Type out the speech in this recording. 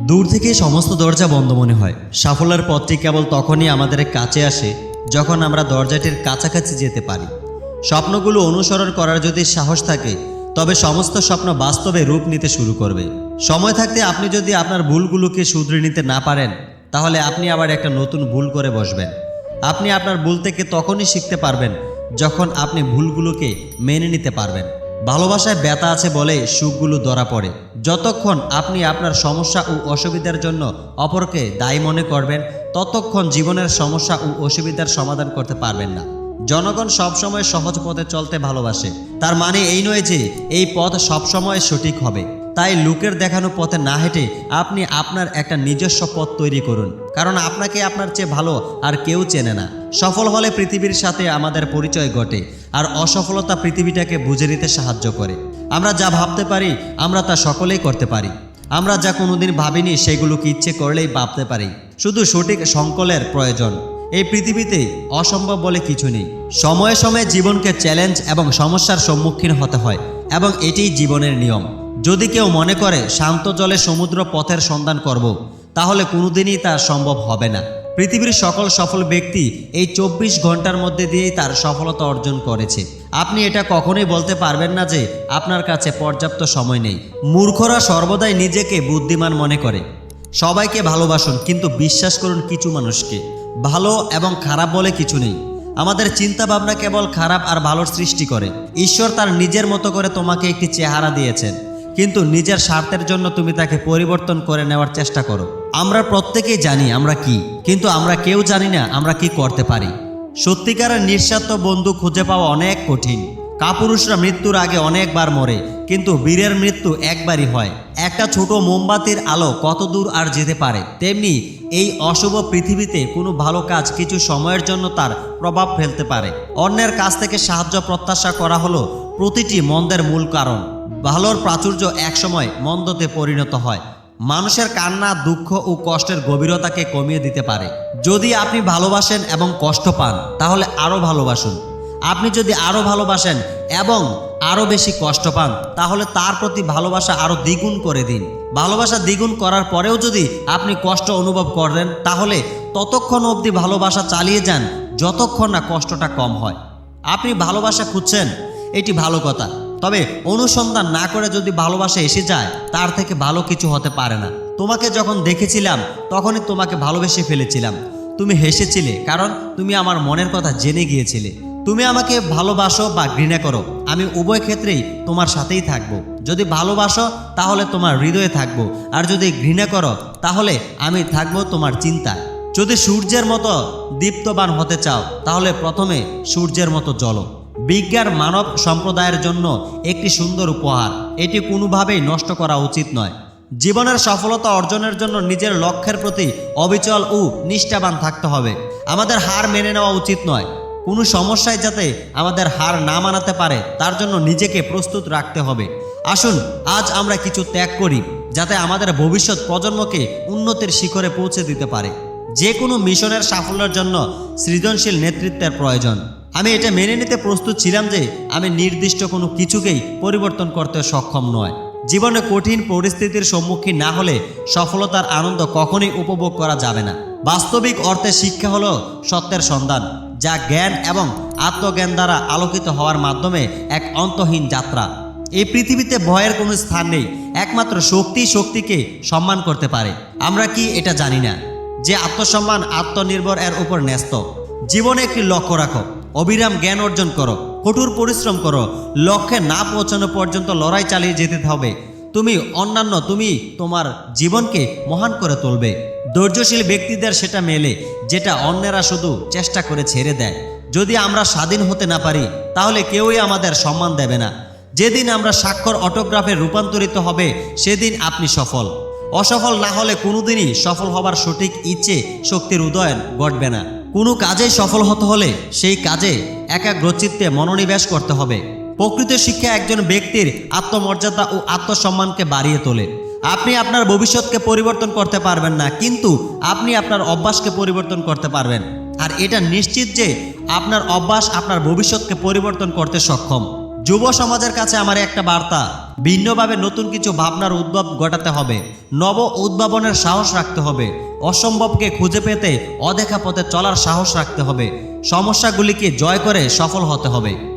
দূর থেকে সমস্ত দরজা বন্ধ মনে হয়। সাফল্যের পথটি কেবল তখনই আমাদের কাছে আসে যখন আমরা দরজাটির কাছাকাছি যেতে পারি। স্বপ্নগুলো অনুসরণ করার যদি সাহস থাকে, তবে সমস্ত স্বপ্ন বাস্তবে রূপ নিতে শুরু করবে। সময় থাকতে আপনি যদি আপনার ভুলগুলোকে শুধরে নিতে না পারেন, তাহলে আপনি আবার একটা নতুন ভুল করে বসবেন। আপনি আপনার ভুল থেকে তখনই শিখতে পারবেন যখন আপনি ভুলগুলোকে মেনে নিতে পারবেন। ভালোবাসায় ব্যথা আছে বলে সুখগুলো ধরা পড়ে। যতক্ষণ আপনি আপনার সমস্যা ও অসুবিধার জন্য অপরকে দায়ী মনে করবেন, ততক্ষণ জীবনের সমস্যা ও অসুবিধার সমাধান করতে পারবেন না। জনগণ সবসময় সহজ পথে চলতে ভালোবাসে। তার মানে এই নয় যে এই পথ সবসময় সঠিক হবে। তাই লোকের দেখানো পথে না হেঁটে আপনি আপনার একটা নিজস্ব পথ তৈরি করুন। কারণ আপনাকে আপনার চেয়ে ভালো আর কেউ চেনে না। সফল হলে পৃথিবীর সাথে আমাদের পরিচয় ঘটে আর অসফলতা পৃথিবীটাকে বুঝে নিতে সাহায্য করে। আমরা যা ভাবতে পারি, আমরা তা সকলেই করতে পারি। আমরা যা কোনোদিন ভাবিনি সেগুলোকে ইচ্ছে করলেই ভাবতে পারি। শুধু সঠিক সংকলের প্রয়োজন। এই পৃথিবীতে অসম্ভব বলে কিছু নেই। সময়ে সময়ে জীবনকে চ্যালেঞ্জ এবং সমস্যার সম্মুখীন হতে হয় এবং এটিই জীবনের নিয়ম। যদি কেউ মনে করে শান্ত জলে সমুদ্র পথের সন্ধান করব, তাহলে কোনোদিনই তা সম্ভব হবে না। পৃথিবীর সকল সফল ব্যক্তি এই চব্বিশ ঘণ্টার মধ্যে দিয়েই তার সফলতা অর্জন করেছে। আপনি এটা কখনোই বলতে পারবেন না যে আপনার কাছে পর্যাপ্ত সময় নেই। মূর্খরা সর্বদাই নিজেকে বুদ্ধিমান মনে করে। সবাইকে ভালোবাসুন, কিন্তু বিশ্বাস করুন কিছু মানুষকে। ভালো এবং খারাপ বলে কিছু নেই। আমাদের চিন্তা ভাবনা কেবল খারাপ আর ভালোর সৃষ্টি করে। ঈশ্বর তার নিজের মতো করে তোমাকে একটি চেহারা দিয়েছেন। কিন্তু নিজের স্বার্থের জন্য তুমি তাকে পরিবর্তন করে নেওয়ার চেষ্টা করো। আমরা প্রত্যেকেই জানি আমরা কি, কিন্তু আমরা কেউ জানি না আমরা কি করতে পারি। সত্যিকারের নিঃস্বার্থ বন্ধু খুঁজে পাওয়া অনেক কঠিন। কাপুরুষরা মৃত্যুর আগে অনেকবার মরে, কিন্তু বীরের মৃত্যু একবারই হয়। একটা ছোট মোমবাতির আলো কত দূর আর যেতে পারে? তেমনি এই অশুভ পৃথিবীতে কোনো ভালো কাজ কিছু সময়ের জন্য তার প্রভাব ফেলতে পারে। অন্যের কাছ থেকে সাহায্য প্রত্যাশা করা হলো প্রতিটি মন্দের মূল কারণ। ভালোর প্রাচুর্য একসময় মন্দতে পরিণত হয়। মানুষের কান্না, দুঃখ ও কষ্টের গভীরতাকে কমিয়ে দিতে পারে। যদি আপনি ভালোবাসেন এবং কষ্ট পান, তাহলে আরও ভালোবাসুন। আপনি যদি আরও ভালোবাসেন এবং আরও বেশি কষ্ট পান, তাহলে তার প্রতি ভালোবাসা আরও দ্বিগুণ করে দিন। ভালোবাসা দ্বিগুণ করার পরেও যদি আপনি কষ্ট অনুভব করেন, তাহলে ততক্ষণ অবধি ভালোবাসা চালিয়ে যান, যতক্ষণ না কষ্টটা কম হয়। আপনি ভালোবাসা খুঁজছেন, এটি ভালো কথা। তবে অনুসন্ধান না করে যদি ভালোবাসা এসে যায়, তার থেকে ভালো কিছু হতে পারে না। তোমাকে যখন দেখেছিলাম, তখনই তোমাকে ভালোবেসে ফেলেছিলাম। তুমি হেসেছিলে, কারণ তুমি আমার মনের কথা জেনে গিয়েছিলে। তুমি আমাকে ভালোবাসো বা ঘৃণা করো, আমি উভয় ক্ষেত্রেই তোমার সাথেই থাকব। যদি ভালোবাসো, তাহলে তোমার হৃদয়ে থাকব। আর যদি ঘৃণা করো, তাহলে আমি থাকব তোমার চিন্তায়। যদি সূর্যের মতো দীপ্তবান হতে চাও, তাহলে প্রথমে সূর্যের মতো জ্বলো। বিজ্ঞান মানব সম্প্রদায়ের জন্য একটি সুন্দর উপহার। এটি কোনোভাবেই নষ্ট করা উচিত নয়। জীবনের সফলতা অর্জনের জন্য নিজের লক্ষ্যের প্রতি অবিচল ও নিষ্ঠাবান থাকতে হবে। আমাদের হার মেনে নেওয়া উচিত নয়। কোনো সমস্যায় যাতে আমাদের হার না মানাতে পারে, তার জন্য নিজেকে প্রস্তুত রাখতে হবে। আসুন, আজ আমরা কিছু ত্যাগ করি, যাতে আমাদের ভবিষ্যৎ প্রজন্মকে উন্নতির শিখরে পৌঁছে দিতে পারে। যে কোনো মিশনের সাফল্যের জন্য সৃজনশীল নেতৃত্বের প্রয়োজন। আমি এটা মেনে নিতে প্রস্তুত ছিলাম যে আমি নির্দিষ্ট কোনো কিছুকেই পরিবর্তন করতে সক্ষম নয়। জীবনে কঠিন পরিস্থিতির সম্মুখীন না হলে সফলতার আনন্দ কখনোই উপভোগ করা যাবে না। বাস্তবিক অর্থে শিক্ষা হলো সত্যের সন্ধান, যা জ্ঞান এবং আত্মজ্ঞান দ্বারা আলোকিত হওয়ার মাধ্যমে এক অন্তহীন যাত্রা। এই পৃথিবীতে ভয়ের কোনো স্থান নেই, একমাত্র শক্তি শক্তিকে সম্মান করতে পারে। আমরা কি এটা জানি না? যে আত্মসম্মান, আত্মনির্ভর এর উপর ন্যস্ত। জীবনে একটি লক্ষ্য রাখো অবিরাম জ্ঞান অর্জন করো, কঠোর পরিশ্রম করো, লক্ষ্যে না পৌঁছানো পর্যন্ত লড়াই চালিয়ে যেতে হবে। তুমি অন্যান্য, তুমি তোমার জীবনকে মহান করে তুলবে। ধৈর্যশীল ব্যক্তিদের সেটা মেলে, যেটা অন্যেরা শুধু চেষ্টা করে ছেড়ে দেয়। যদি আমরা স্বাধীন হতে না পারি, তাহলে কেউই আমাদের সম্মান দেবে না। যেদিন আমরা স্বাক্ষর অটোগ্রাফে রূপান্তরিত হবে, সেদিন আপনি সফল। অসফল না হলে কোনোদিনই সফল হবার সঠিক ইচ্ছে, শক্তির উদয়ন ঘটবে না। কোনো কাজে সফল হতে হলে সেই কাজে একাগ্রচিত্তে মনোনিবেশ করতে হবে। প্রকৃত শিক্ষা একজন ব্যক্তির আত্মমর্যাদা ও আত্মসম্মানকে বাড়িয়ে তোলে। আপনি আপনার ভবিষ্যৎকে পরিবর্তন করতে পারবেন না, কিন্তু আপনি আপনার অভ্যাসকে পরিবর্তন করতে পারবেন। আর এটা নিশ্চিত যে আপনার অভ্যাস আপনার ভবিষ্যৎকে পরিবর্তন করতে সক্ষম। যুব সমাজের কাছে আমার একটা বার্তা। ভিন্নভাবে নতুন কিছু ভাবনার উদ্ভব ঘটাতে হবে। নব উদ্ভাবনের সাহস রাখতে হবে। অসম্ভবকে খুঁজে পেতে অদেখা পথে চলার সাহস রাখতে হবে। সমস্যাগুলিকে জয় করে সফল হতে হবে।